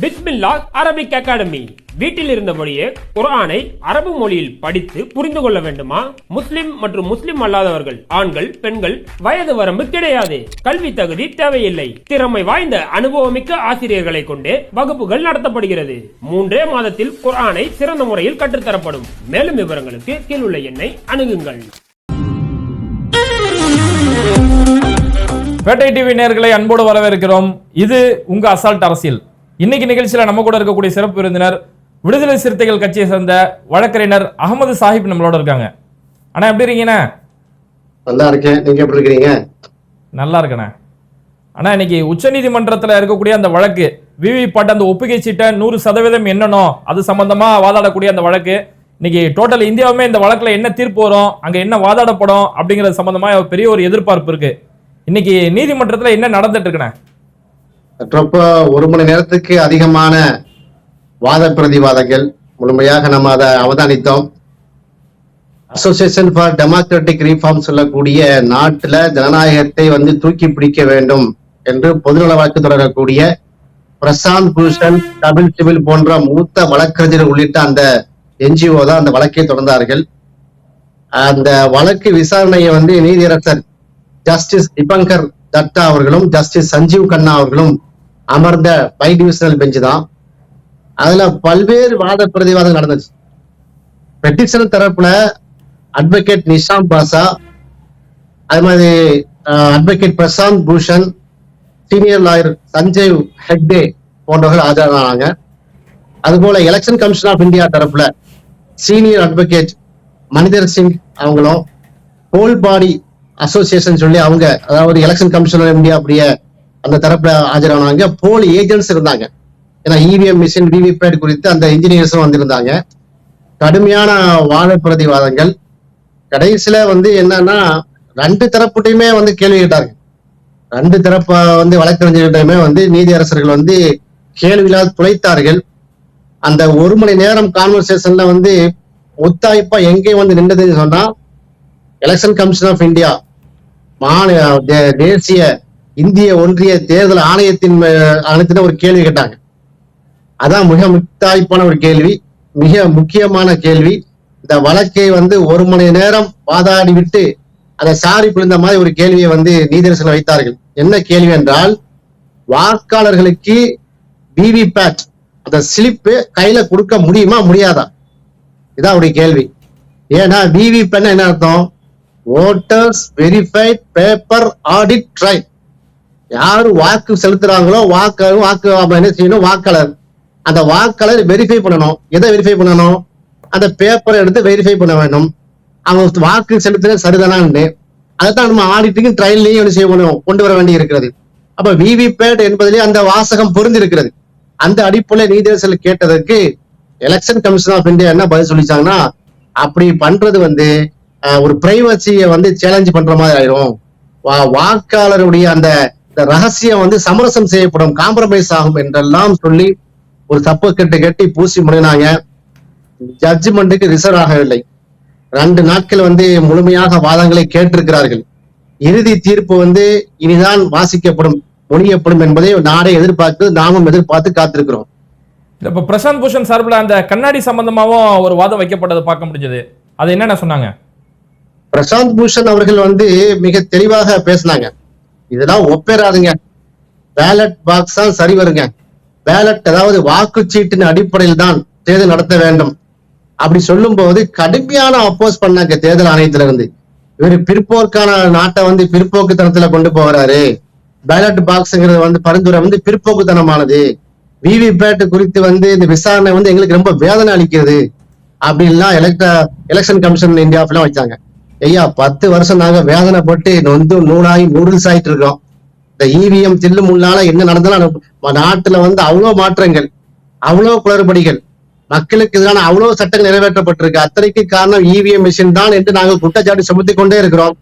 பிஸ்மில்லா Arabic academy. வீட்டில் இருந்தபடியே குர்ஆனை அரபு மொழியில் படித்து புரிந்து கொள்ள வேண்டுமா? முஸ்லிம் மற்றும் முஸ்லிம் அல்லாதவர்கள் ஆண்கள் பெண்கள் வயது வரம்பு கிடையாது. கல்வி தகுதி தேவையில்லை. திறமை வாய்ந்த அனுபவமிக்க ஆசிரியர்களை கொண்டே வகுப்புகள் நடத்தப்படுகிறது. மூன்றே மாதத்தில் குர்ஆனை சிறந்த முறையில் கற்றுத்தரப்படும். மேலும் விவரங்களுக்கு கீழுள்ள எண்ணை அணுகுங்கள். பேட்டை டிவி நேர்களை அன்போடு வரவேற்கிறோம். இது உங்க அசால்ட் அரசியல். இன்னைக்கு நிகழ்ச்சியில நம்ம கூட இருக்கக்கூடிய சிறப்பு விருந்தினர் விடுதலை சிறுத்தைகள் கட்சியை சேர்ந்த வழக்கறிஞர் அகமது சாஹிப் நம்மளோட இருக்காங்க. அண்ணா எப்படி இருக்கீங்கண்ணே? நல்லா இருக்கேன். நீங்க எப்படி இருக்கிறீங்க? நல்லா இருக்கண்ணே. அண்ணா இன்னைக்கு உச்சநீதிமன்றத்தில் இருக்கக்கூடிய அந்த வழக்கு விவி பாட்டு அந்த ஒப்புகை சீட்டை நூறு சதவீதம் என்னணும் அது சம்பந்தமா வாதாடக்கூடிய அந்த வழக்கு. இன்னைக்கு டோட்டல் இந்தியாவுமே இந்த வழக்குல என்ன தீர்ப்பு வரும் அங்க என்ன வாதாடப்படும் அப்படிங்கிறது சம்பந்தமா பெரிய ஒரு எதிர்பார்ப்பு இருக்கு. இன்னைக்கு நீதிமன்றத்துல என்ன நடந்துட்டு இருக்குண்ணே? ட்ரம்ப் ஒரு மணி நேரத்துக்கு அதிகமான வாத பிரதிவாதங்கள் முழுமையாக நம்ம அதை அவதானித்தோம். அசோசியேஷன் ஃபார் டெமோக்ராட்டிக் ரீஃபார்ம் சொல்லக்கூடிய நாட்டில் ஜனநாயகத்தை வந்து தூக்கி பிடிக்க வேண்டும் என்று பொதுநல வழக்கு தொடரக்கூடிய பிரசாந்த் பூஷன் கபில் சிபில் போன்ற மூத்த வழக்கறிஞர் உள்ளிட்ட அந்த என்ஜிஓ தான் அந்த வழக்கை தொடர்ந்தார்கள். அந்த வழக்கு விசாரணையை வந்து நீதியரசர் ஜஸ்டிஸ் திபங்கர் தத்தா அவர்களும் ஜஸ்டிஸ் சஞ்சீவ் கண்ணா அவர்களும் அமர்ந்த பை டிவிஷனல் பெஞ்ச் தான். அதுல பல்வேறு வாத பிரதிவாதம் நடந்துச்சு. பெட்டிஷன் தரப்புல அட்வொகேட் நிஷாம் பாசா அது மாதிரி advocate Prashant Bhushan senior lawyer Sanjay Hegde போன்றவர்கள் ஆஜரானாங்க. அதுபோல எலெக்ஷன் கமிஷன் ஆஃப் இந்தியா தரப்புல சீனியர் அட்வொகேட் மனிதர் சிங் அவங்களும் ஹோல் பாடி அசோசியேஷன் சொல்லி அவங்க அதாவது எலெக்ஷன் கமிஷன் ஆஃப் இந்தியா அப்படிய அந்த தரப்புல ஆஜரானாங்க. போல் ஏஜென்ட்ஸ் இருந்தாங்க. ஏன்னா இவிஎம் மிஷின் விவிபேட் குறித்து அந்த இன்ஜினியர்ஸும் வந்திருந்தாங்க. கடுமையான வாழ பிரதிவாதங்கள் கடைசியில வந்து என்னன்னா ரெண்டு தரப்புட்டையுமே வந்து கேள்வி கேட்டாங்க. ரெண்டு தரப்ப வந்து வழக்கறிஞர்கிட்டயுமே வந்து நீதி அரசர்கள் வந்து கேள்வியினால் துளைத்தார்கள். அந்த ஒரு மணி நேரம் கான்வர்சேஷன்ல வந்து ஒத்தாய்ப்பா எங்கே வந்து நின்றதுன்னு சொன்னா எலெக்ஷன் கமிஷன் ஆஃப் இந்தியா மாநில தே- தேசிய இந்திய ஒன்றிய தேர்தல் ஆணையத்தின் ஆணையத்தின ஒரு கேள்வி கேட்டாங்க. அதான் மிக முத்தாய்ப்பான ஒரு கேள்வி மிக முக்கியமான கேள்வி. இந்த வழக்கை வந்து ஒரு மணி நேரம் வாதாடி விட்டு அதை சாரி பிழிந்த மாதிரி ஒரு கேள்வியை வந்து நீதிரசன் வைத்தார்கள். என்ன கேள்வி என்றால் வாக்காளர்களுக்கு விவிபேட் அந்த ஸ்லிப்பு கையில கொடுக்க முடியுமா முடியாதா? இதான் அவருடைய கேள்வி. ஏன்னா விவிபேட் என்ன அர்த்தம்? Voters verified paper audit trail யாரு வாக்கு செலுத்துறாங்களோ வாக்கு வாக்கு என்ன செய்யணும்? வாக்காளர். அந்த வாக்காளர் வெரிஃபை பண்ணணும். எதை வெரிஃபை பண்ணணும்? அந்த பேப்பரை எடுத்து வெரிஃபை பண்ண வேண்டும் அவங்க வாக்கு செலுத்துறது சரிதானான்னு. அதைத்தான் நம்ம ஆடிட்டுக்கும் ட்ரையல்லையும் என்ன செய்ய முடியும் கொண்டு வர வேண்டி இருக்கிறது அப்ப விவிபேட் என்பதிலே அந்த வாசகம் பொருந்திருக்கிறது. அந்த அடிப்படையில் நீதியரசர்கள் கேட்டதற்கு எலெக்ஷன் கமிஷன் ஆஃப் இந்தியா என்ன பதில் சொல்லிச்சாங்கன்னா அப்படி பண்றது வந்து ஒரு பிரைவசியை வந்து சேலஞ்ச் பண்ற மாதிரி ஆயிரும். வா- வாக்காளருடைய அந்த இந்த ரகசியம் வந்து சமரசம் செய்யப்படும் காம்ப்ரமைஸ் ஆகும் என்றெல்லாம் சொல்லி ஒரு தப்பு கட்டு கட்டி பூசி முடினாங்க. ஜட்ஜ்மெண்ட்டுக்கு ரிசர்வ் ஆகவில்லை. ரெண்டு நாட்கள் வந்து முழுமையாக வாதங்களை கேட்டிருக்கிறார்கள். இறுதி தீர்ப்பு வந்து இனிதான் வாசிக்கப்படும் மொழியப்படும் என்பதை நாடே எதிர்பார்த்து நாமும் எதிர்பார்த்து காத்திருக்கிறோம். இப்ப பிரசாந்த் பூஷன் சார்பில் அந்த கண்ணாடி சம்பந்தமாவும் ஒரு வாதம் வைக்கப்பட்டதை பார்க்க முடிஞ்சது. அது என்னென்ன சொன்னாங்க? பிரசாந்த் பூஷன் அவர்கள் வந்து மிக தெளிவாக பேசினாங்க. இதெல்லாம் ஒப்பேறாதுங்க. பேலட் பாக்ஸ் தான் சரி வருங்க. பேலட் அதாவது வாக்குச்சீட்டின் அடிப்படையில் தான் தேர்தல் நடத்த வேண்டும். அப்படி சொல்லும்போது கடுமையான அப்போஸ் பண்ணாங்க தேர்தல் ஆணையத்துல இருந்து இவர் பிற்போக்கான நாட்டை வந்து பிற்போக்குத்தனத்துல கொண்டு போகிறாரு பேலட் பாக்ஸ்ங்கிறது வந்து பரிந்துரை வந்து பிற்போக்குத்தனமானது. விவிபேட் குறித்து வந்து இந்த விசாரணை வந்து எங்களுக்கு ரொம்ப வேதனை அளிக்கிறது. அப்படின்லாம் எலக்ட எலெக்ஷன் கமிஷன் இந்தியாவிலாம் வச்சாங்க. ஐயா பத்து வருஷம் நாங்க வேதனைப்பட்டு நொந்து நூலாகி நூடுல்ஸ் ஆயிட்டு இருக்கோம் இந்த இவிஎம் தில்லு முன்னால என்ன நடந்தாலும் நாட்டுல வந்து அவ்வளவு மாற்றங்கள் அவ்வளவு குளறுபடிகள் மக்களுக்கு எதிரான அவ்வளவு சட்டங்கள் நிறைவேற்றப்பட்டிருக்கு. அத்தனைக்கு காரணம் இவிஎம் மிஷின் தான் என்று நாங்கள் குற்றச்சாட்டு சுமத்தி கொண்டே இருக்கிறோம்.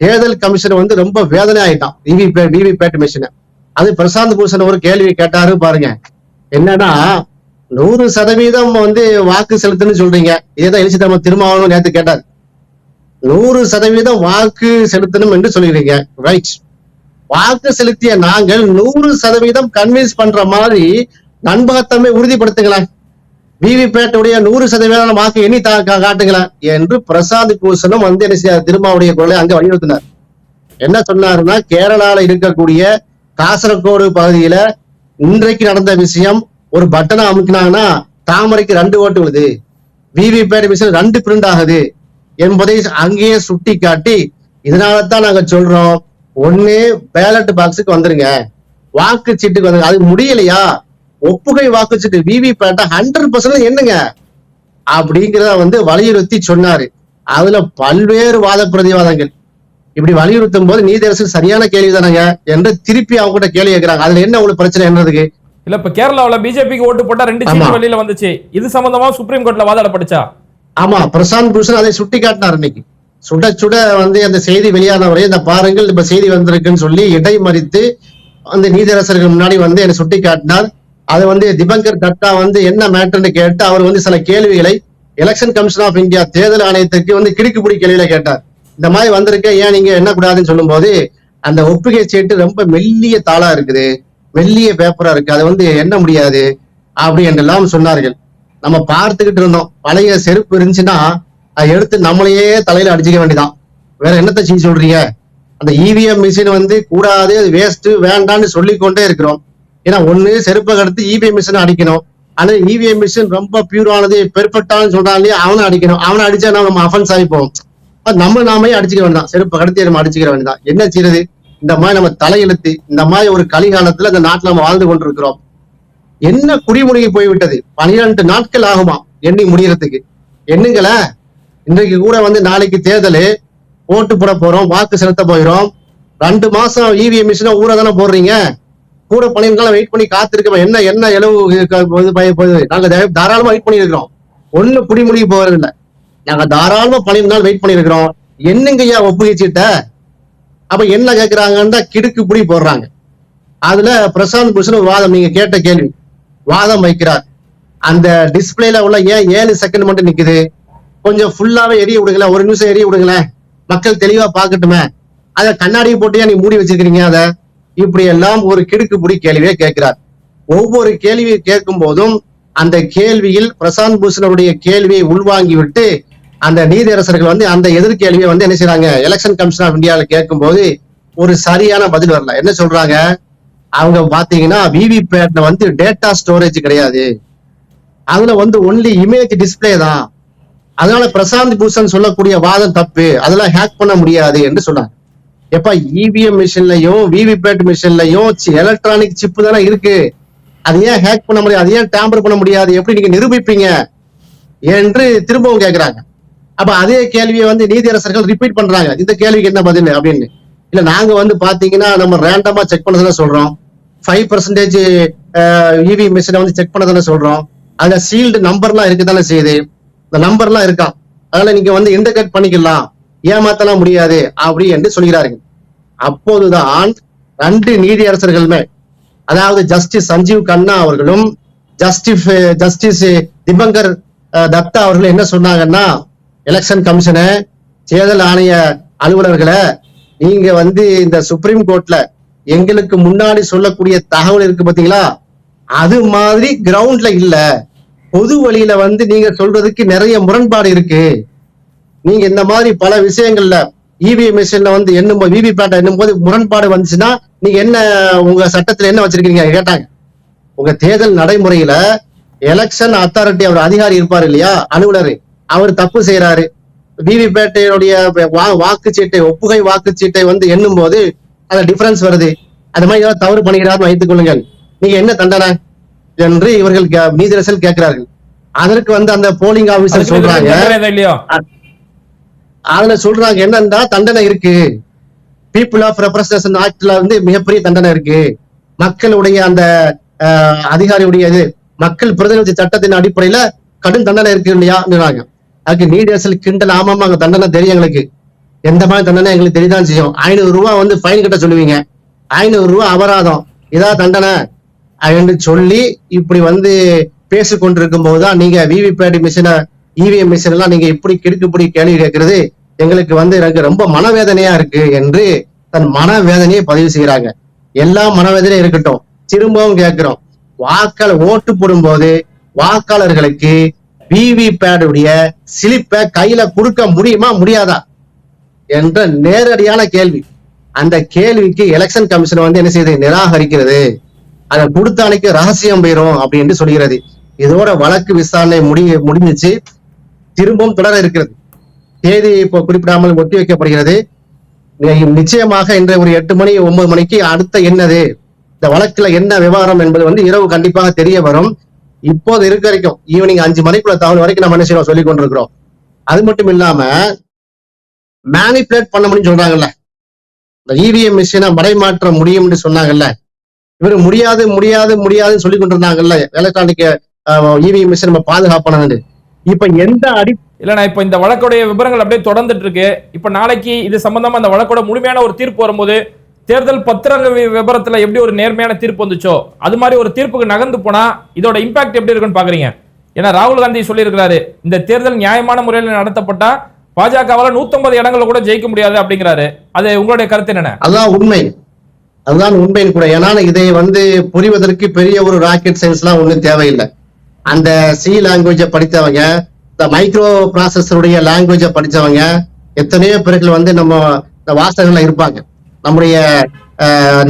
தேர்தல் கமிஷன் வந்து ரொம்ப வேதனை ஆயிட்டான் இவி விவி பேட் மிஷின். அது பிரசாந்த் பூஷன் ஒரு கேள்வி கேட்டாரு பாருங்க. என்னன்னா நூறு சதவீதம் வந்து வாக்கு செலுத்துன்னு சொல்றீங்க. இதேதான் எழுச்சி திரும்ப திருமாவளவன் நேற்று கேட்டார். நூறு சதவீதம் வாக்கு செலுத்தணும் என்று சொல்கிறீங்க ரைட் வாக்கு செலுத்திய நாங்கள் நூறு சதவீதம் கன்வின்ஸ் பண்ற மாதிரி நண்பகத்தன்மை உறுதிப்படுத்துங்களேன். விவிபேட்டுடைய நூறு சதவீதம் வாக்கு எண்ணி தா- காட்டுகலாம் காட்டுங்களேன். என்று பிரசாந்த் பூஷனும் வந்து என்ன திருமாவுடைய குரலை அங்க வலியுறுத்தினார். என்ன சொன்னாருன்னா கேரளால இருக்கக்கூடிய காசரகோடு பகுதியில இன்றைக்கு நடந்த விஷயம் ஒரு பட்டனை அமுக்கினாங்கன்னா தாமரைக்கு ரெண்டு ஓட்டு விழுது. விவிபேட் விஷயம் ரெண்டு பிரிண்ட் ஆகுது. என்பதை அங்கேயே சுட்டி காட்டி இதனால தான் நாங்க சொல்றோம் ஒண்ணு பேலட் பாக்ஸுக்கு வந்துருங்க. வாக்குச்சீட்டுக்கு வந்துருங்க. அது முடியலையா? ஒப்புகை வாக்குச்சீட்டு விவிபேட்டை ஹண்ட்ரட் பர்சன்ட் என்னங்க? அப்படிங்கிறத வந்து வலியுறுத்தி சொன்னாரு. அதுல பல்வேறு வாத பிரதிவாதங்கள். இப்படி வலியுறுத்தும் போது நீதியரசு சரியான கேள்வி தானங்க என்று திருப்பி அவங்க கிட்ட கேள்வி கேட்கிறாங்க அதுல என்ன உங்களுக்கு பிரச்சனை என்னதுக்கு இல்ல இப்ப கேரளாவுல பிஜேபிக்கு ஓட்டு போட்டா ரெண்டு சீட்டு. வெளியில வந்துச்சு. இது சம்பந்தமா சுப்ரீம் கோர்ட்ல வாதாடப்பட்டுச்சா? ஆமா பிரசாந்த் பூஷன் அதை சுட்டி காட்டினார் இன்னைக்கு. சுட சுட வந்து அந்த செய்தி வெளியானவரை இந்த பாருங்கள் இப்ப செய்தி வந்திருக்குன்னு சொல்லி இடை மறித்து அந்த நீதியரசர்கள் முன்னாடி வந்து என்னை சுட்டி காட்டினார் அது வந்து திபங்கர் தட்டா வந்து என்ன மேட்டர்னு கேட்டு அவர் வந்து சில கேள்விகளை எலெக்ஷன் கமிஷன் ஆஃப் இந்தியா தேர்தல் ஆணையத்துக்கு வந்து கிடுக்குப்பிடி கேள்வியில கேட்டார். இந்த மாதிரி வந்திருக்க ஏன் நீங்க என்ன கூடாதுன்னு சொல்லும்போது அந்த ஒப்புகை சீட்டு ரொம்ப மெல்லிய தாளா இருக்குது. மெல்லிய பேப்பரா இருக்கு. அதை வந்து எண்ண முடியாது. அப்படி என்றெல்லாம் சொன்னார்கள். நம்ம பார்த்துக்கிட்டு இருந்தோம். பழைய செருப்பு இருந்துச்சுன்னா அதை எடுத்து நம்மளையே தலையில அடிச்சுக்க வேண்டியதான் வேற என்னத்த செய்ய சொல்றீங்க? அந்த இவிஎம் மிஷின் வந்து கூடாது அது வேஸ்ட் வேண்டாம்னு சொல்லிக்கொண்டே இருக்கிறோம். ஏன்னா ஒண்ணு செருப்பை கடத்து இவிஎம் மிஷின் அடிக்கணும். ஆனா இவிஎம் மிஷின் ரொம்ப பியூரானது பெர்ஃபெக்டானு சொல்றான் இல்லையா அவனை அடிக்கணும். அவனை அடிச்சா நம்ம அஃபென்ஸ் ஆகி நம்ம நாமே அடிச்சுக்க வேண்டாம் செருப்பை கடத்தி நம்ம அடிச்சுக்க வேண்டியதான் என்ன செய்யறது? இந்த மாதிரி நம்ம தலையெழுத்து இந்த மாதிரி ஒரு கலிகாலத்துல இந்த நாட்டுல நம்ம வாழ்ந்து கொண்டிருக்கிறோம். என்ன குடிமுடிகி போய்விட்டது? பனிரெண்டு நாட்கள் ஆகுமா எண்ணி முடியறதுக்கு என்னங்கள இன்றைக்கு கூட வந்து நாளைக்கு தேர்தல் ஓட்டு போட போறோம் வாக்கு செலுத்த போயிடும் ரெண்டு மாசம் இவிஎம் மிஷினை ஊரை தானே போடுறீங்க? கூட பன்னெண்டு நாள் வெயிட் பண்ணி காத்திருக்கோம் என்ன என்ன இளவு இது போகுது? நாங்க தாராளமாக தாராளமா வெயிட் பண்ணியிருக்கிறோம். ஒண்ணு குடிமுடிகி போறது இல்லை நாங்க தாராளமா பன்னெண்டு நாள் வெயிட் பண்ணியிருக்கிறோம். என்னங்கய்யா ஒப்புகை அப்போ அப்ப என்ன கேக்குறாங்கன்னா கிடுக்கு புடி போடுறாங்க. அதுல பிரசாந்த் பூஷன் வாதம் நீங்க கேட்ட கேள்வி. வாதம் வைக்கிறார். அந்த டிஸ்பிளேல உள்ள ஏன் ஏழு செகண்ட் மட்டும் நிக்குது? கொஞ்சம் ஃபுல்லாவே எரிய விடுங்களேன். ஒரு நிமிஷம் எரிய விடுங்களேன். மக்கள் தெளிவா பாக்கட்டுமே அத கண்ணாடி போட்டியா நீ மூடி வச்சிருக்கீங்க அத? இப்படி எல்லாம் ஒரு கிடுக்கு கேள்வியை கேட்கிறார். ஒவ்வொரு கேள்வியை கேட்கும் போதும் அந்த கேள்வியில் பிரசாந்த் பூஷனுடைய கேள்வியை உள்வாங்கி விட்டு அந்த நீதியரசர்கள் வந்து அந்த எதிர்கேள்வியை வந்து என்ன செய்றாங்க? எலெக்ஷன் கமிஷன் ஆஃப் இந்தியாவில் கேட்கும்போது ஒரு சரியான பதில் வரல. என்ன சொல்றாங்க? அவங்க பாத்தீங்கன்னா விவிபேட்ல வந்து டேட்டா ஸ்டோரேஜ் கிடையாது. அதுல வந்து ஒன்லி இமேஜ் டிஸ்ப்ளே தான். அதனால பிரசாந்த் பூஷன் சொல்லக்கூடிய வாதம் தப்பு. அதெல்லாம் ஹேக் பண்ண முடியாது என்று சொன்னாங்க எப்ப இவிஎம் மிஷின்லயும் விவிபேட் மிஷின்லயும் எலக்ட்ரானிக் சிப்பு தானே இருக்கு. அது ஏன் ஹேக் பண்ண முடியாது? அது ஏன் டேம்பர் பண்ண முடியாது? எப்படி நீங்க நிரூபிப்பீங்க? என்று திரும்பவும் கேக்குறாங்க. அப்ப அதே கேள்வியை வந்து நீதியரசர்கள் ரிப்பீட் பண்றாங்க. இந்த கேள்விக்கு என்ன பதில் அப்படின்னு. இல்ல நாங்க வந்து பாத்தீங்கன்னா நம்ம ரேண்டமா செக் பண்ணதானே சொல்றோம். ஃபைவ் பர்சன்டேஜ் இவி மிஷினை வந்து செக் பண்ணதானே சொல்றோம். அதுல சீல்டு நம்பர்லாம் இருக்குதானே செய்யுது இந்த நம்பர்லாம் இருக்கா? அதனால நீங்க வந்து இன்டர்கட் பண்ணிக்கலாம். ஏமாத்தலாம் முடியாது. அப்படி என்று சொல்கிறார்கள். அப்போதுதான் ரெண்டு நீதியரசர்களுமே அதாவது ஜஸ்டிஸ் சஞ்சீவ் கண்ணா அவர்களும் ஜஸ்டிஸ் ஜஸ்டிஸ் திபங்கர் தத்தா அவர்கள் என்ன சொன்னாங்கன்னா எலெக்ஷன் கமிஷனை தேர்தல் ஆணைய அலுவலர்களை நீங்க வந்து இந்த சுப்ரீம் கோர்ட்ல எங்களுக்கு முன்னாடி சொல்லக்கூடிய தகவல் இருக்கு பாத்தீங்களா? அது மாதிரி கிரவுண்ட்ல இல்ல. பொது வழியில வந்து நீங்க சொல்றதுக்கு நிறைய முரண்பாடு இருக்கு. நீங்க இந்த மாதிரி பல விஷயங்கள்ல இவிஎம் மிஷின்ல வந்து எண்ணும் விவி பேட்டை எண்ணும் போது முரண்பாடு வந்துச்சுன்னா நீங்க என்ன உங்க சட்டத்துல என்ன வச்சிருக்கீங்க? கேட்டாங்க. உங்க தேர்தல் நடைமுறையில எலெக்ஷன் அத்தாரிட்டி அவர் அதிகாரி இருப்பார் இல்லையா? அலுவலர். அவர் தப்பு செய்யறாரு விவி பேட்டையுடைய வாக்குச்சீட்டை ஒப்புகை வாக்குச்சீட்டை வந்து எண்ணும் போது அந்த டிஃபரன்ஸ் வருது. அந்த மாதிரி ஏதாவது தவறு பண்ணுகிறார் வைத்துக் கொள்ளுங்கள். நீங்க என்ன தண்டனை? என்று இவர்கள் நீதிரசல் கேட்கிறார்கள். அதற்கு வந்து அந்த போலிங் ஆபீசர் சொல்றாங்க. இல்லையோ அதுல சொல்றாங்க என்னன்னா தண்டனை இருக்கு. பீப்புள் ஆஃப் ரெப்ரசன்டேஷன் ஆக்ட்ல வந்து மிகப்பெரிய தண்டனை இருக்கு. மக்களுடைய அந்த அதிகாரியுடைய இது மக்கள் பிரதிநிதி சட்டத்தின் அடிப்படையில கடும் தண்டனை இருக்கு இல்லையாங்கிறாங்க அதுக்கு நீடியர்சல் கிண்டல் ஆமாமா அங்க தண்டனை தெரியும் எங்களுக்கு. எந்த மாதிரி தண்டனை எங்களுக்கு தெரியுதான் செய்யும். ஐநூறு ரூபா வந்து ஃபைன் கட்ட சொல்லுவீங்க. ஐநூறு ரூபா அபராதம். இதா தண்டனை? என்று சொல்லி இப்படி வந்து பேசிக்கொண்டிருக்கும் போதுதான் நீங்க விவிபேட் மிஷினை இவிஎம் மிஷின் எல்லாம் நீங்க இப்படி கிடுக்குப்படி கேள்வி கேட்கறது எங்களுக்கு வந்து எனக்கு ரொம்ப மனவேதனையா இருக்கு என்று தன் மனவேதனையை பதிவு செய்யறாங்க எல்லா மனவேதனையும் இருக்கட்டும். திரும்பவும் கேட்கிறோம். வாக்காளர் ஓட்டு போடும்போது வாக்காளர்களுக்கு விவி பேடுடைய சிலிப்பை கையில கொடுக்க முடியுமா முடியாதா? என்ற நேரடியான கேள்வி. அந்த கேள்விக்கு எலெக்ஷன் கமிஷன் வந்து என்ன செய்யுது நிராகரிக்கிறது. அதை கொடுத்த அன்னைக்கு ரகசியம் போயிடும் அப்படின்னு சொல்கிறது. இதோட வழக்கு விசாரணை முடி முடிஞ்சிச்சு. திரும்பவும் தொடர இருக்கிறது. தேதி இப்போ குறிப்பிடாமல் ஒட்டி வைக்கப்படுகிறது. நிச்சயமாக இன்று ஒரு எட்டு மணி ஒன்பது மணிக்கு அடுத்த என்னது? இந்த வழக்குல என்ன விவகாரம் என்பது வந்து இரவு கண்டிப்பாக தெரிய வரும். இப்போது இருக்க வரைக்கும் ஈவினிங் அஞ்சு மணிக்குள்ள தகவல் வரைக்கும் நம்ம என்ன செய்யறோம்? சொல்லிக் கொண்டிருக்கிறோம். அது மட்டும் இல்லாம மேனிப்புலேட் பண்ண முடியும்னு சொல்றாங்கல்ல. இந்த இவிஎம் மிஷினை மறைமாற்ற முடியும்னு சொன்னாங்கல்ல. இவர் முடியாது முடியாது முடியாதுன்னு சொல்லி கொண்டிருந்தாங்கல்ல. எலக்ட்ரானிக் இவிஎம் மிஷின் நம்ம பாதுகாப்பானது இப்ப எந்த அடி இல்லண்ணா இப்ப இந்த வழக்குடைய விவரங்கள் அப்படியே தொடர்ந்துட்டு இருக்கு. இப்ப நாளைக்கு இது சம்பந்தமா அந்த வழக்கோட முழுமையான ஒரு தீர்ப்பு வரும்போது தேர்தல் பத்திரங்க வி- எப்படி ஒரு நேர்மையான தீர்ப்பு வந்துச்சோ அது மாதிரி ஒரு தீர்ப்புக்கு நகர்ந்து போனா இதோட இம்பாக்ட் எப்படி இருக்குன்னு பாக்குறீங்க? ஏன்னா ராகுல் காந்தி சொல்லியிருக்கிறாரு இந்த தேர்தல் நியாயமான முறையில் நடத்தப்பட்டா பாஜகவால 150 இடங்களை கூட ஜெயிக்க முடியாது அப்படிங்கிறாரு. அது உங்களுடைய கருத்து என்ன அதுதான் உண்மை. அதுதான் உண்மை கூட. ஏன்னா இதை வந்து புரிவதற்கு பெரிய ஒரு ராக்கெட் சயின்ஸ் எல்லாம் ஒண்ணும் தேவையில்லை. அந்த சி லாங்குவேஜை படித்தவங்க இந்த மைக்ரோ ப்ராசஸருடைய லாங்குவேஜை படித்தவங்க எத்தனையோ பேர்கள் வந்து நம்ம இந்த வாசகங்கள்ல இருப்பாங்க. நம்முடைய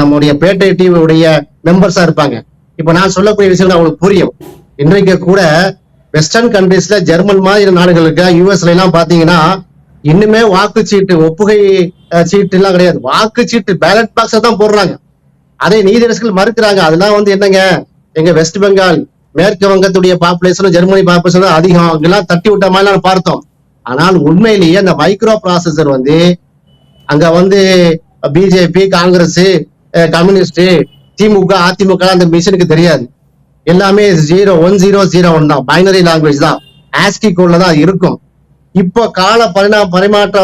நம்முடைய பேட்டை டிவியுடைய மெம்பர்ஸா இருப்பாங்க. இப்ப நான் சொல்லக்கூடிய விஷயங்கள் அவங்களுக்கு புரியும். இன்றைக்கு கூட வெஸ்டர்ன் கண்ட்ரீஸ்ல ஜெர்மன் மாதிரி நாடுகளுக்கு யூஎஸ்ல எல்லாம் பாத்தீங்கன்னா இன்னுமே வாக்குச்சீட்டு ஒப்புகை சீட்டு எல்லாம் கிடையாது. வாக்குச்சீட்டு பேலட் பாக்ஸ் தான் போடுறாங்க. அதை நீதிரசுகள் மறுக்கிறாங்க. அதெல்லாம் வந்து என்னங்க? எங்க வெஸ்ட் பெங்கால் மேற்கு வங்கத்துடைய பாப்புலேஷனும் ஜெர்மனி பாப்புலேஷனும் அதிகம். அங்கெல்லாம் தட்டி விட்ட மாதிரிலாம் பார்த்தோம். ஆனால் உண்மையிலேயே அந்த மைக்ரோ ப்ராசஸர் வந்து அங்க வந்து பிஜேபி காங்கிரஸ் கம்யூனிஸ்ட் திமுக அதிமுக அந்த மிஷனுக்கு தெரியாது. எல்லாமே zero one zero zero one தான். பைனரி லாங்குவேஜ் தான். ஆஸ்கி கோட்ல தான் இருக்கும். இப்போ கால பரிணாம பரிமாற்ற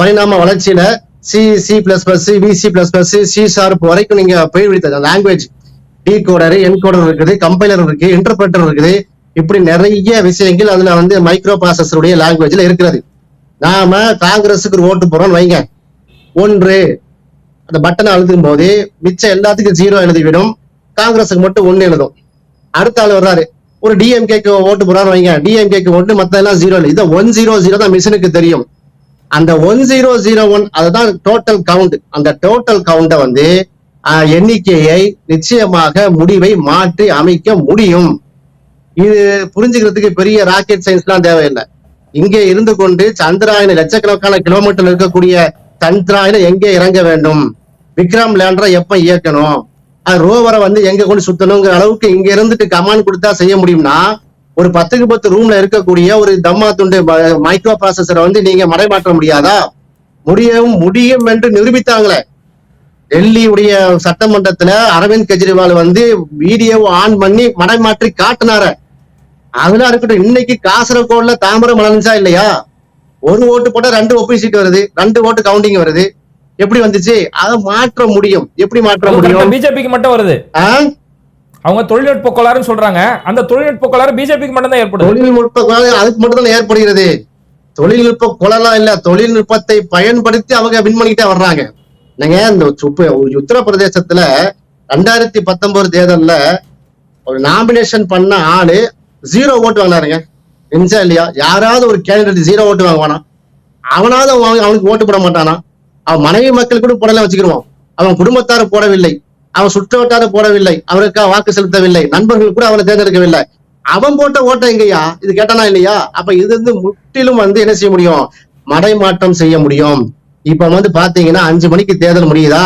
பரிணாம வளர்ச்சியில C C plus plus VC plus plus C sharp வரைக்கும் நீங்க போய்விடுத்த லாங்குவேஜ் டி கோடர் என்கோடர் இருக்குது கம்பைலர் இருக்கு இன்டர்பிரட்டர் இருக்குது. இப்படி நிறைய விஷயங்கள் அதுல வந்து மைக்ரோ ப்ராசஸருடைய லாங்குவேஜ்ல இருக்கிறது. நாம காங்கிரஸுக்கு ஒரு ஓட்டு போறோம்னு வைங்க. ஒன்று அந்த பட்டனை அழுத்தும் போது மிச்சம் எல்லாத்துக்கும் ஜீரோ எழுதிவிடும். காங்கிரஸுக்கு மட்டும் ஒண்ணு எழுதும். அடுத்த ஆள் வர்றாரு. ஒரு டிஎம்கேக்கு ஓட்டு போறாரு வைங்க. டிஎம்கேக்கு ஓட்டு மத்த எல்லாம் ஜீரோ இல்லை இதை ஒன் ஜீரோ ஜீரோ தான் மிஷினுக்கு தெரியும். அந்த ஒன் ஜீரோ ஜீரோ ஒன் அதுதான் டோட்டல் கவுண்ட் அந்த டோட்டல் கவுண்ட வந்து எண்ணிக்கையை நிச்சயமாக முடிவை மாற்றி அமைக்க முடியும். இது புரிஞ்சுக்கிறதுக்கு பெரிய ராக்கெட் சயின்ஸ்லாம் தேவையில்லை. இங்கே இருந்து கொண்டு சந்திராயன லட்சக்கணக்கான கிலோமீட்டர் இருக்கக்கூடிய சந்திராயன் எங்கே இறங்க வேண்டும்? விக்ரம் லேண்டரை எப்ப இயக்கணும்? அது ரோவரை வந்து எங்க கொண்டு சுத்தணுங்கிற அளவுக்கு இங்க இருந்துட்டு கமாண்ட் கொடுத்தா செய்ய முடியும்னா ஒரு பத்துக்கு பத்து ரூம்ல இருக்கக்கூடிய ஒரு தம்மா துண்டு மைக்ரோ ப்ராசஸரை வந்து நீங்க மடைமாற்ற முடியாதா? முடியவும் முடியும் என்று நிரூபித்தாங்களே. டெல்லியுடைய சட்டமன்றத்துல அரவிந்த் கெஜ்ரிவால் வந்து வீடியோவை ஆன் பண்ணி மடைமாற்றி காட்டினார. அதெல்லாம் இருக்கட்டும் இன்னைக்கு காசரகோட்ல தாமரை மலர்ந்துச்சா இல்லையா? ஒரு ஓட்டு போட்டா ரெண்டு ஒப்பி வருது ரெண்டு ஓட்டு கவுண்டிங் வருது. எப்படி வந்துச்சு? அதை மாற்ற முடியும். எப்படி மாற்ற முடியும்? பிஜேபிக்கு மட்டும் வருது? அவங்க தொழில்நுட்ப கோளாறுன்னு சொல்றாங்க. அந்த தொழில்நுட்ப கோளாறு பிஜேபிக்கு மட்டும் தான் ஏற்படுது. தொழில்நுட்ப கோளாறு அதுக்கு மட்டும் தான் ஏற்படுகிறது? தொழில்நுட்ப கொலலாம் இல்ல தொழில்நுட்பத்தை பயன்படுத்தி அவங்க வின் பண்ணிக்கிட்டே வர்றாங்க. நீங்க இந்த உத்தரப்பிரதேசத்துல ரெண்டாயிரத்தி பத்தொன்பது தேர்தல்ல ஒரு நாமினேஷன் பண்ண ஆளு ஜீரோ ஓட்டு வாங்கினாருங்க. நிமிஷா இல்லையா? யாராவது ஒரு கேண்டிடேட் ஜீரோ ஓட்டு வாங்குவானா? அவனாவது அவன் அவனுக்கு ஓட்டு போட மாட்டானா? அவன் மனைவி மக்கள் கூட போடலாம் வச்சுக்கிடுவான். அவன் குடும்பத்தார போடவில்லை. அவன் சுற்றவட்டார போடவில்லை. அவருக்கா வாக்கு செலுத்தவில்லை. நண்பர்கள் கூட அவனை தேர்ந்தெடுக்கவில்லை. அவன் போட்ட ஓட்டம் எங்கய்யா? இது கேட்டானா இல்லையா? அப்ப இது வந்து முற்றிலும் வந்து என்ன செய்ய முடியும்? மடைமாற்றம் செய்ய முடியும். இப்ப வந்து பாத்தீங்கன்னா அஞ்சு மணிக்கு தேர்தல் முடியுதா?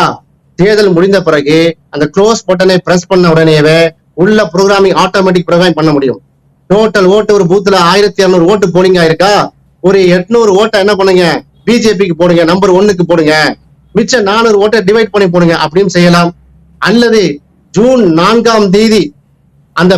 தேர்தல் முடிந்த பிறகு அந்த க்ளோஸ் பட்டனை பிரஸ் பண்ண உடனேவே உள்ள ப்ரோக்ராமிங் ஆட்டோமேட்டிக் ப்ரோக்ராம் பண்ண முடியும். டோட்டல் ஓட்டு ஒரு பூத்துல ஆயிரத்தி இருநூறு ஓட்டு போலிங் ஆயிருக்கா? ஒரு எட்நூறு ஓட்டை என்ன பண்ணுங்க? பிஜேபிக்கு போடுங்க நம்பர் ஒன்னுக்கு போடுங்க மிச்சம் நானூறு ஓட்டை டிவைட் பண்ணி போடுங்க அப்படின்னு செய்யலாம். அல்லது ஜூன் நான்காம் தேதி அந்த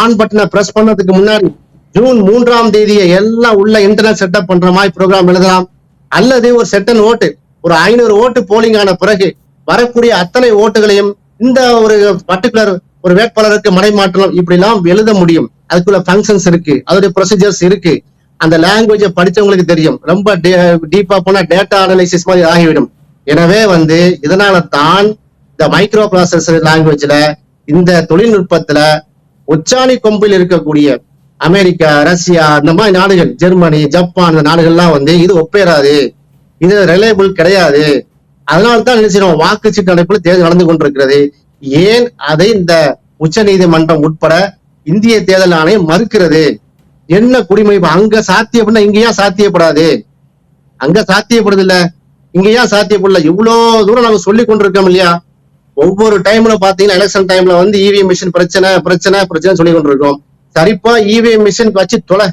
ஆன் பட்டனை பிரஸ் பண்ணதுக்கு முன்னாடி ஜூன் மூன்றாம் தேதியை எல்லாம் உள்ள இன்டர்நெட் செட்டப் பண்ற மாதிரி ப்ரோக்ராம் எழுதலாம். அல்லது ஒரு செட்டன் ஓட்டு ஒரு ஐநூறு ஓட்டு போலிங் ஆன பிறகு வரக்கூடிய அத்தனை ஓட்டுகளையும் இந்த ஒரு பர்டிகுலர் ஒரு வேட்பாளருக்கு மடைமாற்றலாம் இப்படி எல்லாம் எழுத முடியும். அதுக்குள்ள ஃபங்க்ஷன்ஸ் இருக்கு அதோட ப்ரொசீஜர்ஸ் இருக்கு. அந்த லாங்குவேஜை படிச்சவங்களுக்கு தெரியும். ரொம்ப டீப்பா போனா டேட்டா அனலைசிஸ் மாதிரி ஆகிவிடும். எனவே வந்து இதனால தான் இந்த மைக்ரோ ப்ராசஸர் லாங்குவேஜ்ல இந்த தொழில்நுட்பத்துல உச்சாணி கொம்பில் இருக்கக்கூடிய அமெரிக்கா ரஷ்யா இந்த மாதிரி நாடுகள் ஜெர்மனி ஜப்பான் இந்த நாடுகள்லாம் வந்து இது ஒப்பேறாது. இது ரிலையபிள் கிடையாது. அதனால தான் என்ன வாக்குச்சீட்டு அமைப்பில் தேர்தல் நடந்து கொண்டிருக்கிறது. ஏன் அதை இந்த உச்ச நீதிமன்றம் உட்பட இந்திய தேர்தல் ஆணையம் மறுக்கிறது? என்ன குடிமை? அங்க சாத்தியப்படா இங்க ஏன் சாத்தியப்படாது. அங்க சாத்தியப்படுது இல்ல இங்க ஏன் சாத்தியப்படல. இவ்வளவு தூரம் நாங்க சொல்லி கொண்டிருக்கோம் இல்லையா? ஒவ்வொரு டைம்ல பாத்தீங்கன்னா எலெக்ஷன் டைம்ல வந்து இவிஎம் மிஷின் பிரச்சனை பிரச்சனை பிரச்சனை சொல்லி கொண்டிருக்கோம். சரிப்பா இவிஎம் மிஷின் வச்சு தொலை.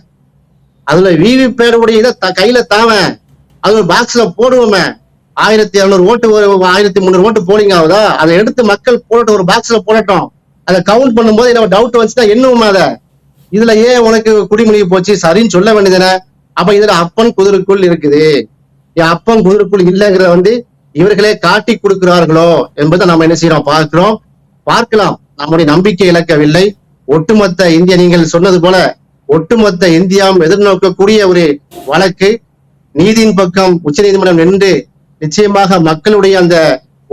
அதுல விவி பேருடைய இதை த- கையில தாவன் அது ஒரு பாக்ஸ்ல போடுவோமே. ஆயிரத்தி இரநூறு ஓட்டு ஒரு ஆயிரத்தி முந்நூறு ஓட்டு போலிங் ஆகுதா? அதை எடுத்து மக்கள் போட்டு ஒரு பாக்ஸ்ல போடட்டும். அதை கவுண்ட் பண்ணும்போது நம்ம டவுட் வந்துச்சுன்னா என்னவுமா அதை. இதுல ஏன் உனக்கு குடிமொழி போச்சு? சரின்னு சொல்ல வேண்டியதுன அப்ப இதுல அப்பன் குதிரைக்குள் இருக்குது. என் அப்பன் குதிரைக்குள் இல்லைங்கிறத வந்து இவர்களே காட்டி கொடுக்கிறார்களோ என்பதை நம்ம என்ன செய்யறோம்? பார்க்கிறோம். பார்க்கலாம். நம்முடைய நம்பிக்கை இழக்கவில்லை. ஒட்டுமொத்த இந்திய நீங்கள் சொன்னது போல ஒட்டுமொத்த இந்தியாவும் எதிர்நோக்கக்கூடிய ஒரு வழக்கு. நீதியின் பக்கம் உச்சநீதிமன்றம் நின்று நிச்சயமாக மக்களுடைய அந்த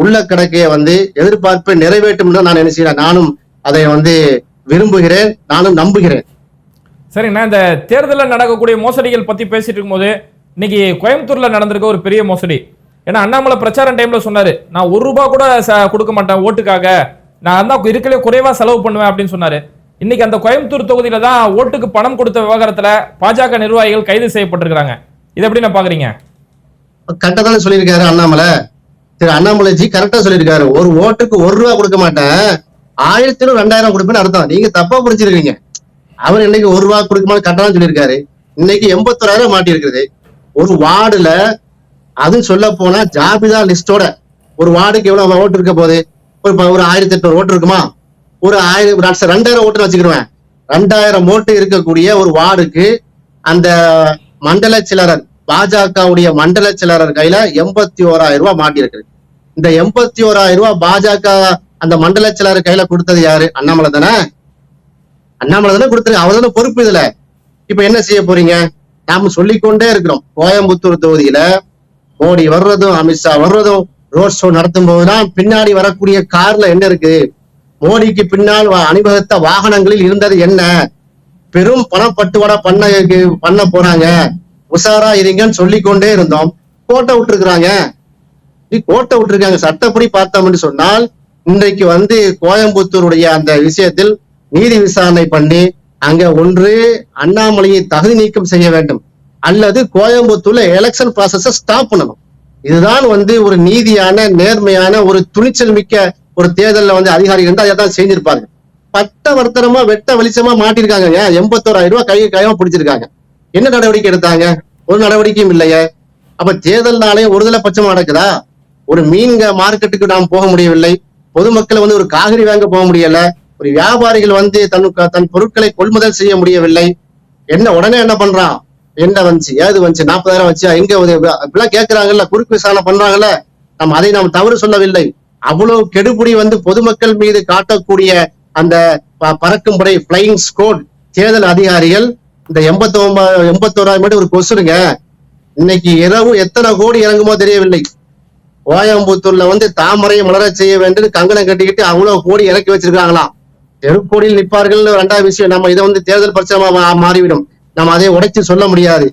உள்ள கணக்கையை வந்து எதிர்பார்ப்பை நிறைவேற்றும் என்று நான் என்ன செய்யறேன்? நானும் அதை வந்து விரும்புகிறேன். நானும் நம்புகிறேன். சரிங்கண்ணா இந்த தேர்தலில் நடக்கக்கூடிய மோசடிகள் பற்றி பேசிட்டு இருக்கும்போது இன்னைக்கு கோயம்புத்தூரில் நடந்திருக்க ஒரு பெரிய மோசடி. ஏன்னா அண்ணாமலை பிரச்சாரம் டைமில் சொன்னார் நான் ஒரு ரூபா கூட ச- கொடுக்க மாட்டேன் ஓட்டுக்காக. நான் தான் இருக்கலே குறைவாக செலவு பண்ணுவேன் அப்படின்னு சொன்னார். இன்னைக்கு அந்த கோயம்புத்தூர் தொகுதியில் தான் ஓட்டுக்கு பணம் கொடுத்த விவகாரத்தில் பாஜக நிர்வாகிகள் கைது செய்யப்பட்டிருக்கிறாங்க. இதை எப்படி நான் பார்க்குறீங்க கரெக்டாக தானே சொல்லியிருக்காரு அண்ணாமலை. சரி அண்ணாமலைஜி கரெக்டா சொல்லியிருக்காரு. ஒரு ஓட்டுக்கு ஒரு ரூபா கொடுக்க மாட்டேன். ஆயிரத்தி ரெண்டாயிரம் கொடுப்பேன்னு அர்த்தம். நீங்க தப்பா புரிஞ்சிருக்கீங்க அவர் இன்னைக்கு ஒரு ரூபா கொடுக்க கட்டணம் சொல்லியிருக்காரு. இன்னைக்கு எண்பத்தோராயிரம் மாட்டி இருக்குது ஒரு வார்டுல அதுவும் சொல்ல போனா ஜாபிதா லிஸ்டோட ஒரு வார்டுக்கு எவ்வளவு ஓட்டு இருக்க போகுது? ஒரு ஒரு ஆயிரத்தி எட்நூறு ஓட்டு இருக்குமா? ஒரு ஆயிரம் ரெண்டாயிரம் ஓட்டு வச்சுக்கிடுவேன். ரெண்டாயிரம் ஓட்டு இருக்கக்கூடிய ஒரு வார்டுக்கு அந்த மண்டல சிலரர் பாஜகவுடைய மண்டல சிலரர் கையில எண்பத்தி ஓராயிரம் ரூபாய் மாட்டியிருக்கு இந்த எண்பத்தி ஓராயிரம் ரூபாய் பாஜக அந்த மண்டல சிலர் கையில கொடுத்தது யாரு? அண்ணாமலை தானே? அண்ணாமலை தானே கொடுத்துருங்க அவர் தானே பொறுப்பு இதுல. இப்ப என்ன செய்ய போறீங்க? நாம சொல்லிக்கொண்டே இருக்கிறோம். கோயம்புத்தூர் தொகுதியில மோடி வர்றதும் அமித்ஷா வர்றதும் ரோட் ஷோ நடத்தும் போதுதான் பின்னாடி வரக்கூடிய கார்ல என்ன இருக்கு? மோடிக்கு பின்னால் அணிவகுத்த வாகனங்களில் இருந்தது என்ன? பெரும் பணப்பட்டுவாடா பண்ண பண்ண போறாங்க. உஷாரா இருங்கன்னு சொல்லிக்கொண்டே இருந்தோம். கோட்டை விட்டுருக்குறாங்க கோட்டை விட்டுருக்காங்க சட்டப்படி பார்த்தோம்னு சொன்னால் இன்றைக்கு வந்து கோயம்புத்தூருடைய அந்த விஷயத்தில் நீதி விசாரணை பண்ணி அங்க ஒன்று அண்ணாமலையை தகுதி நீக்கம் செய்ய வேண்டும். அல்லது கோயம்புத்தூர்ல எலெக்ஷன் ப்ராசஸ ஸ்டாப் பண்ணணும். இதுதான் வந்து ஒரு நீதியான நேர்மையான ஒரு துணிச்சல் மிக்க ஒரு தேர்தல்ல வந்து அதிகாரிகள் வந்து அதை தான் செஞ்சிருப்பாங்க. பட்ட வர்த்தனமா வெட்ட வெளிச்சமா மாட்டிருக்காங்க எண்பத்தோராயிரம் ரூபாய் கை கையமா பிடிச்சிருக்காங்க. என்ன நடவடிக்கை எடுத்தாங்க? ஒரு நடவடிக்கையும் இல்லையே. அப்ப தேர்தல் நாளையும் ஒருதலை பட்சமா நடக்குதா? ஒரு மீன்க மார்க்கெட்டுக்கு நாம் போக முடியவில்லை. பொதுமக்களை வந்து ஒரு காய்கறி வாங்க போக முடியல. ஒரு வியாபாரிகள் வந்து தன் தன் பொருட்களை கொள்முதல் செய்ய முடியவில்லை. என்ன உடனே என்ன பண்றான்? என்ன வந்துச்சு? ஏது வந்துச்சு? நாற்பதாயிரம் வச்சு எங்க இப்பெல்லாம் கேட்கிறாங்கல்ல கேட்கறாங்கல்ல குறுக்கு விசாரணை பண்றாங்கல்ல. நம்ம அதை நாம் தவறு சொல்லவில்லை. அவ்வளவு கெடுபுடி வந்து பொதுமக்கள் மீது காட்டக்கூடிய அந்த ப- பறக்கும் படை பிளைங் ஸ்கோட் தேர்தல் அதிகாரிகள் இந்த எண்பத்தி ஒன்பது எண்பத்தோராயிரம் ஒரு கொசுருங்க இன்னைக்கு இரவு எத்தனை கோடி இறங்குமோ தெரியவில்லை. கோயம்புத்தூர்ல வந்து தாமரையை மலர செய்ய வேண்டும் கங்கணம் கட்டிக்கிட்டு அவ்வளவு கோடி இறக்கி வச்சிருக்காங்களாம் தெருக்கோடியில் நிற்பார்கள் ரெண்டாவது விஷயம். நம்ம இதை வந்து தேர்தல் பிரச்சனை மாறிவிடும். நம்ம அதை உடைச்சு சொல்ல முடியாது.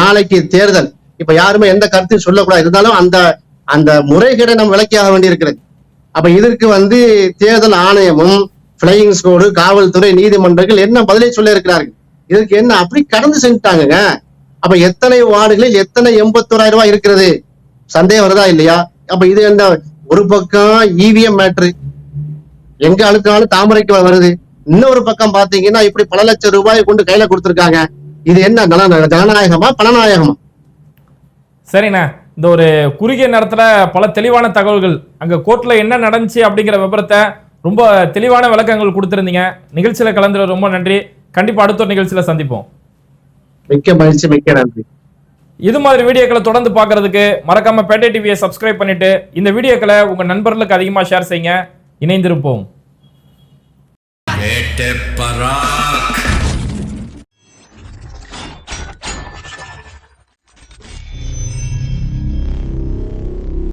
நாளைக்கு தேர்தல். இப்ப யாருமே எந்த கருத்தையும் சொல்லக்கூடாது. இருந்தாலும் அந்த அந்த முறைகேடை நம்ம விளக்கியாக வேண்டியிருக்கிறது. அப்ப இதற்கு வந்து தேர்தல் ஆணையமும் பிளையிங் ஸ்கோடு காவல்துறை நீதிமன்றங்கள் என்ன பதிலை சொல்ல இருக்கிறார்கள்? இதற்கு என்ன அப்படி கடந்து செஞ்சுட்டாங்க அப்ப எத்தனை வார்டுகளில் எத்தனை எண்பத்தோராயிரம் ரூபாய் இருக்கிறது? சந்தேகம் வருதா இல்லையா? அப்ப இது என்ன ஒரு பக்கம் இவிஎம் மேட்ரு எங்க அழுக்காலும் தாமரைக்கு வருது? இன்னொரு பக்கம் பாத்தீங்கன்னா இப்படி பல லட்சம் ரூபாயை கொண்டு கையில கொடுத்திருக்காங்க. இது என்ன ஜன- ஜனநாயகமா பணநாயகமா? சரிண்ணா. இந்த ஒரு குறுகிய நேரத்துல பல தெளிவான தகவல்கள். அங்க கோர்ட்ல என்ன நடந்துச்சு அப்படிங்கிற விபரத்தை ரொம்ப தெளிவான விளக்கங்கள் கொடுத்திருந்தீங்க. நிகழ்ச்சியில கலந்து ரொம்ப நன்றி. கண்டிப்பா அடுத்த ஒரு நிகழ்ச்சியில சந்திப்போம். மிக்க மகிழ்ச்சி மிக்க நன்றி. இது மாதிரி வீடியோக்களை தொடர்ந்து பார்க்கறதுக்கு மறக்காம பேட்டை டிவியை சப்ஸ்கிரைப் பண்ணிட்டு இந்த வீடியோக்களை உங்க நண்பர்களுக்கு அதிகமா ஷேர் செய்யுங்க. இணைந்திருப்போம். வேட்டை பராக்